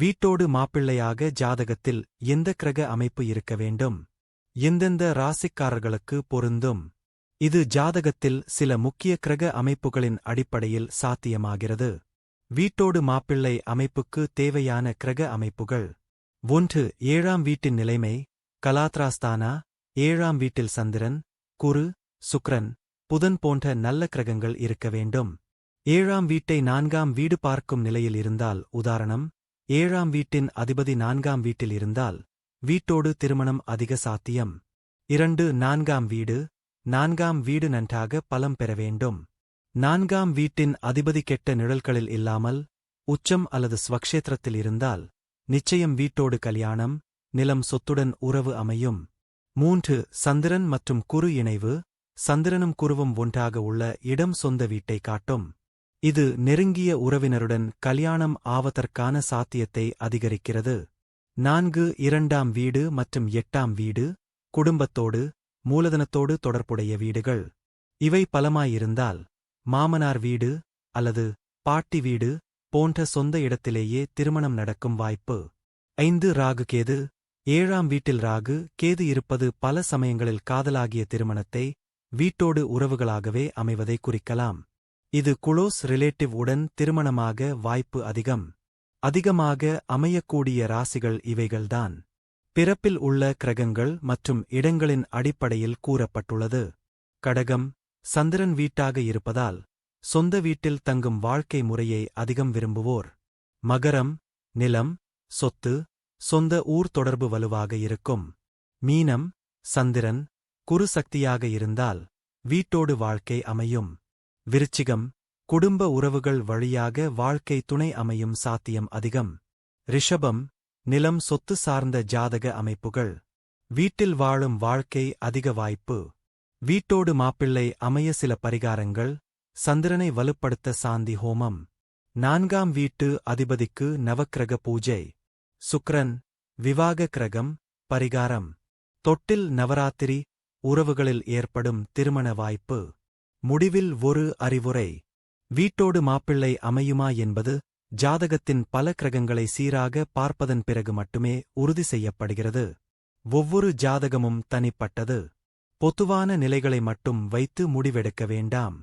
வீட்டோடு மாப்பிள்ளையாக ஜாதகத்தில் எந்த கிரக அமைப்பு இருக்க வேண்டும்? எந்தெந்த ராசிக்காரர்களுக்கு பொருந்தும்? இது ஜாதகத்தில் சில முக்கிய கிரக அமைப்புகளின் அடிப்படையில் சாத்தியமாகிறது. வீட்டோடு மாப்பிள்ளை அமைப்புக்கு தேவையான கிரக அமைப்புகள். ஒன்று ஏழாம் வீட்டின் நிலைமை. கலாத்ராஸ்தானா. ஏழாம் வீட்டில் சந்திரன் குரு சுக்ரன் புதன் போன்ற நல்ல கிரகங்கள் இருக்க வேண்டும். ஏழாம் வீட்டை நான்காம் வீடு பார்க்கும் நிலையில் இருந்தால் உதாரணம் ஏழாம் வீட்டின் அதிபதி நான்காம் வீட்டில் இருந்தால் வீட்டோடு திருமணம் அதிக சாத்தியம். இரண்டு நான்காம் வீடு நான்காம் வீடு நன்றாக பலம் பெற வேண்டும். நான்காம் வீட்டின் அதிபதி கெட்ட நிழல்களில் இல்லாமல் உச்சம் அல்லது ஸ்வக்ஷேத்திரத்தில் இருந்தால் நிச்சயம் வீட்டோடு கல்யாணம் நிலம் சொத்துடன் உறவு அமையும். மூன்று சந்திரன் மற்றும் குரு இணைவு சந்திரனும் குருவும் ஒன்றாக உள்ள இடம் சொந்த வீட்டை காட்டும். இது நெருங்கிய உறவினருடன் கல்யாணம் ஆவதற்கான சாத்தியத்தை அதிகரிக்கிறது. நான்கு இரண்டாம் வீடு மற்றும் எட்டாம் வீடு குடும்பத்தோடு மூலதனத்தோடு தொடர்புடைய வீடுகள். இவை பலமாயிருந்தால் மாமனார் வீடு அல்லது பாட்டி வீடு போன்ற சொந்த இடத்திலேயே திருமணம் நடக்கும் வாய்ப்பு. ஐந்து ராகு கேது. ஏழாம் வீட்டில் ராகு கேது இருப்பது பல சமயங்களில் காதலாகிய திருமணத்தை வீட்டோடு உறவுகளாகவே அமைவதை குறிக்கலாம். இது குளோஸ் ரிலேட்டிவ் உடன் திருமணமாக வாய்ப்பு அதிகம். அதிகமாக அமையக்கூடிய ராசிகள் இவைகள்தான். பிறப்பில் உள்ள கிரகங்கள் மற்றும் இடங்களின் அடிப்படையில் கூறப்பட்டுள்ளது. கடகம் சந்திரன் வீட்டாக இருப்பதால் சொந்த வீட்டில் தங்கும் வாழ்க்கை முறையை அதிகம் விரும்புவோர். மகரம் நிலம் சொத்து சொந்த ஊர் தொடர்பு வலுவாக இருக்கும். மீனம் சந்திரன் குரு சக்தியாக இருந்தால் வீட்டோடு வாழ்க்கை அமையும். விருச்சிகம் குடும்ப உறவுகள் வழியாக வாழ்க்கை துணை அமையும் சாத்தியம் அதிகம். ரிஷபம் நிலம் சொத்து சார்ந்த ஜாதக அமைப்புகள். வீட்டில் வாழும் வாழ்க்கை அதிக வாய்ப்பு. வீட்டோடு மாப்பிள்ளை அமைய சில பரிகாரங்கள். சந்திரனை வலுப்படுத்த சாந்தி ஹோமம். நான்காம் வீட்டு அதிபதிக்கு நவக்கிரக பூஜை. சுக்ரன் விவாக கிரகம் பரிகாரம். தொட்டில் நவராத்திரி உறவுகளில் ஏற்படும் திருமண வாய்ப்பு. முடிவில் ஒரு அறிவுரை. வீட்டோடு மாப்பிள்ளை அமையுமா என்பது ஜாதகத்தின் பல கிரகங்களை சீராக பார்ப்பதன் பிறகு மட்டுமே உறுதி செய்யப்படுகிறது. ஒவ்வொரு ஜாதகமும் தனிப்பட்டது. பொதுவான நிலைகளை மட்டும் வைத்து முடிவெடுக்க வேண்டாம்.